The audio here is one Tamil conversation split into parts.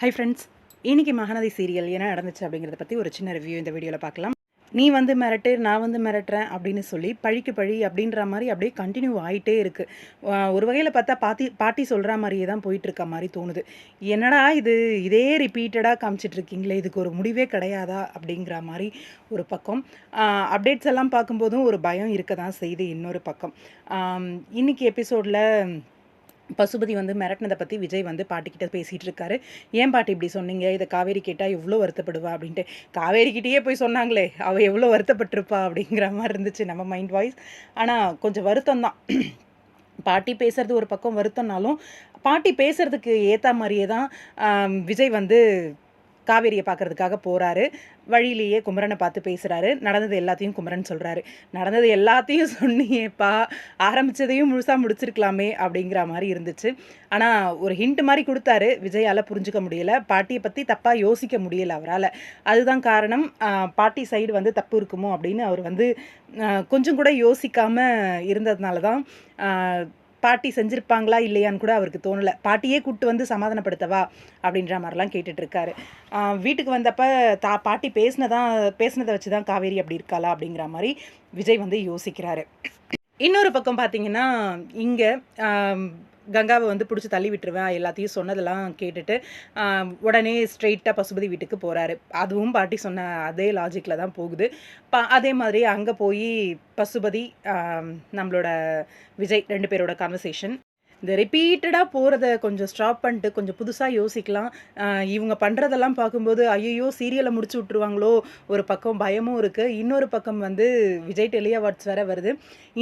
ஹை ஃப்ரெண்ட்ஸ் இன்னைக்கு மகநதி சீரியல் என்ன நடந்துச்சு அப்படிங்கிறத பற்றி ஒரு சின்ன ரிவ்யூ இந்த வீடியோவில் பார்க்கலாம். நீ வந்து மிரட்டு நான் வந்து மிரட்டுறேன் அப்படின்னு சொல்லி பழிக்கு பழி அப்படின்ற மாதிரி அப்படியே கண்டினியூ ஆகிட்டே இருக்குது ஒரு வகையில் பார்த்தா பாட்டி பாட்டி சொல்கிற மாதிரியே தான் போயிட்டு இருக்க மாதிரி தோணுது. என்னடா இது? இதே ரிப்பீட்டடாக காமிச்சிட்டு இருக்கீங்களே இதுக்கு ஒரு முடிவே கிடையாதா அப்படிங்கிற மாதிரி ஒரு பக்கம். அப்டேட்ஸ் எல்லாம் பார்க்கும்போதும் ஒரு பயம் இருக்க தான் செய்யுது இன்னொரு பக்கம். இன்றைக்கி இன்னைக்கு எபிசோடில் பசுபதி வந்து மிரட்டினதை பற்றி விஜய் வந்து பாட்டிக்கிட்ட பேசிகிட்டு இருக்காரு ஏன் பாட்டி இப்படி சொன்னீங்க? இதை காவேரி கேட்டால் எவ்வளோ வருத்தப்படுவா அப்படின்ட்டு. காவேரிக்கிட்டேயே போய் சொன்னாங்களே அவள் எவ்வளோ வருத்தப்பட்டிருப்பா அப்படிங்கிற மாதிரி இருந்துச்சு நம்ம மைண்ட் வாய்ஸ் ஆனால் கொஞ்சம் வருத்தம் தான். பாட்டி பேசுறது ஒரு பக்கம் வருத்தம்னாலும் பாட்டி பேசுறதுக்கு ஏற்ற மாதிரியே தான் விஜய் வந்து காவேரியை பார்க்கறதுக்காக போகிறாரு வழியிலேயே குமரனை பார்த்து பேசுகிறாரு நடந்தது எல்லாத்தையும் குமரன் சொல்கிறாரு நடந்தது எல்லாத்தையும் சொன்னியேப்பா. ஆரம்பிச்சதையும் முழுசாக முடிச்சிருக்கலாமே அப்படிங்கிற மாதிரி இருந்துச்சு. ஆனால் ஒரு ஹிண்ட் மாதிரி கொடுத்தாரு. விஜயால் புரிஞ்சுக்க முடியல. பாட்டியை பற்றி தப்பாக யோசிக்க முடியல அவரால். அதுதான் காரணம். பாட்டி சைடு வந்து தப்பு இருக்குமோ அப்படின்னு அவர் வந்து கொஞ்சம் கூட யோசிக்காமல் இருந்ததுனால தான் பாட்டி செஞ்சுருப்பாங்களா இல்லையான்னு கூட அவருக்கு தோணலை. பாட்டியே கூப்பிட்டு வந்து சமாதானப்படுத்தவா அப்படின்ற மாதிரிலாம் கேட்டுட்ருக்காரு வீட்டுக்கு வந்தப்போ தா பாட்டி பேசினதா பேசினதை வச்சு தான் காவேரி அப்படி இருக்காளா அப்படிங்கிற மாதிரி விஜய் வந்து யோசிக்கிறாரு. இன்னொரு பக்கம் பார்த்தீங்கன்னா இங்கே கங்காவை வந்து பிடிச்சி தள்ளி விட்டுருவேன் எல்லாத்தையும் சொன்னதெல்லாம் கேட்டுட்டு உடனே ஸ்ட்ரெயிட்டாக பசுபதி வீட்டுக்கு போகிறாரு அதுவும் பாட்டி சொன்ன அதே லாஜிக்கில் தான் போகுது. பா அதே மாதிரி அங்கே போய் பசுபதி நம்மளோட விஜய் ரெண்டு பேரோட கான்வர்சேஷன் இந்த ரிப்பீட்டடாக போகிறத கொஞ்சம் ஸ்டாப் பண்ணிட்டு கொஞ்சம் புதுசாக யோசிக்கலாம். இவங்க பண்ணுறதெல்லாம் பார்க்கும்போது ஐயோ சீரியலை முடிச்சு விட்ருவாங்களோ ஒரு பக்கம் பயமும் இருக்குது இன்னொரு பக்கம் வந்து விஜய் டெலி அவார்ட்ஸ் வேற வருது.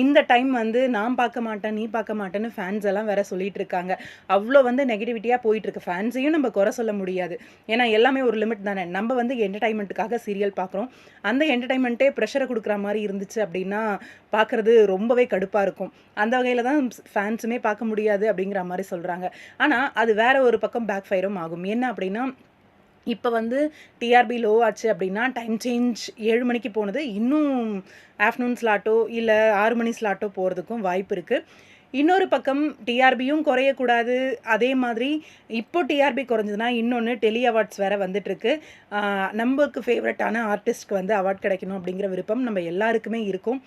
இந்த டைம் வந்து நான் பார்க்க மாட்டேன் நீ பார்க்க மாட்டேன்னு ஃபேன்ஸ் எல்லாம் வேற சொல்லிட்டு இருக்காங்க. அவ்வளோ வந்து நெகட்டிவிட்டியாக போயிட்டு இருக்கு. ஃபேன்ஸையும் நம்ம குறை சொல்ல முடியாது. ஏன்னா எல்லாமே ஒரு லிமிட் தானே. நம்ம வந்து என்டர்டைன்மெண்ட்டுக்காக சீரியல் பார்க்குறோம். அந்த என்டர்டைன்மெண்ட்டே ப்ரெஷரை கொடுக்குற மாதிரி இருந்துச்சு அப்படின்னா பார்க்குறது ரொம்பவே கடுப்பாக இருக்கும். அந்த வகையில் தான் ஃபேன்ஸுமே பார்க்க முடியும் முடியாது அப்படிங்கிற மாதிரி சொல்கிறாங்க ஆனால் அது வேற ஒரு பக்கம் பேக் ஃபயரும் ஆகும். என்ன அப்படின்னா இப்போ வந்து டிஆர்பி லோ ஆச்சு அப்படின்னா டைம் சேஞ்ச் ஏழு மணிக்கு போனது. இன்னும் ஆஃப்டர்நூன் ஸ்லாட்டோ இல்லை ஆறு மணி ஸ்லாட்டோ போகிறதுக்கும் வாய்ப்பு இருக்குது இன்னொரு பக்கம் டிஆர்பியும் குறையக்கூடாது. அதே மாதிரி இப்போ டிஆர்பி குறைஞ்சதுன்னா இன்னொன்று டெலி அவார்ட்ஸ் வேறு வந்துட்டுருக்கு. நம்மளுக்கு ஃபேவரட்டான ஆர்டிஸ்ட்க்கு வந்து அவார்ட் கிடைக்கணும் அப்படிங்கிற விருப்பம் நம்ம எல்லாருக்குமே இருக்கும்.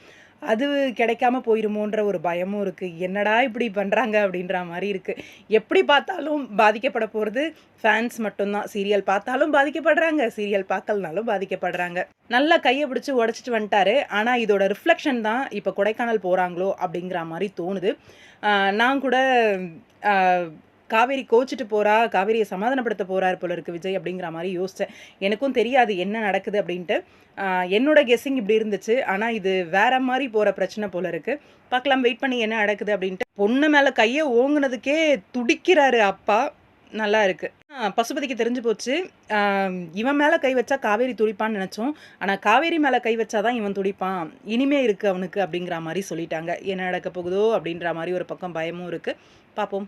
அது கிடைக்காம போயிருமோன்ற ஒரு பயமும் இருக்குது என்னடா இப்படி பண்ணுறாங்க அப்படின்ற மாதிரி இருக்குது எப்படி பார்த்தாலும் பாதிக்கப்பட போகிறது ஃபேன்ஸ் மட்டும்தான். சீரியல் பார்த்தாலும் பாதிக்கப்படுறாங்க. சீரியல் பார்க்கலனாலும் பாதிக்கப்படுறாங்க. நல்லா கையை பிடிச்சி உடச்சிட்டு வந்துட்டாரு. ஆனால் இதோட ரிஃப்ளெக்ஷன் தான் இப்போ கொடைக்கானல் போகிறாங்களோ அப்படிங்கிற மாதிரி தோணுது. நான் கூட காவேரி கோச்சிட்டு போறா காவேரியை சமாதானப்படுத்த போறார் போல இருக்கு விஜய் அப்படிங்கிற மாதிரி யோசித்தேன் எனக்கும் தெரியாது என்ன நடக்குது அப்படின்ட்டு. என்னோட கெஸ்ஸிங் இப்படி இருந்துச்சு. ஆனால் இது வேற மாதிரி போகிற பிரச்சனை போல இருக்கு. பார்க்கலாம் வெயிட் பண்ணி என்ன நடக்குது அப்படின்ட்டு. பொண்ணு மேலே கையை ஓங்குனதுக்கே துடிக்கிறாரு அப்பா. நல்லா இருக்கு. பசுபதிக்கு தெரிஞ்சு போச்சு. இவன் மேலே கை வச்சா காவேரி துடிப்பான்னு நினச்சோம். ஆனால் காவேரி மேலே கை வச்சாதான் இவன் துடிப்பான். இனிமே இருக்கு அவனுக்கு அப்படிங்கிற மாதிரி சொல்லிட்டாங்க. என்ன நடக்க போகுதோ அப்படின்ற மாதிரி ஒரு பக்கம் பயமும் இருக்கு. பார்ப்போம்.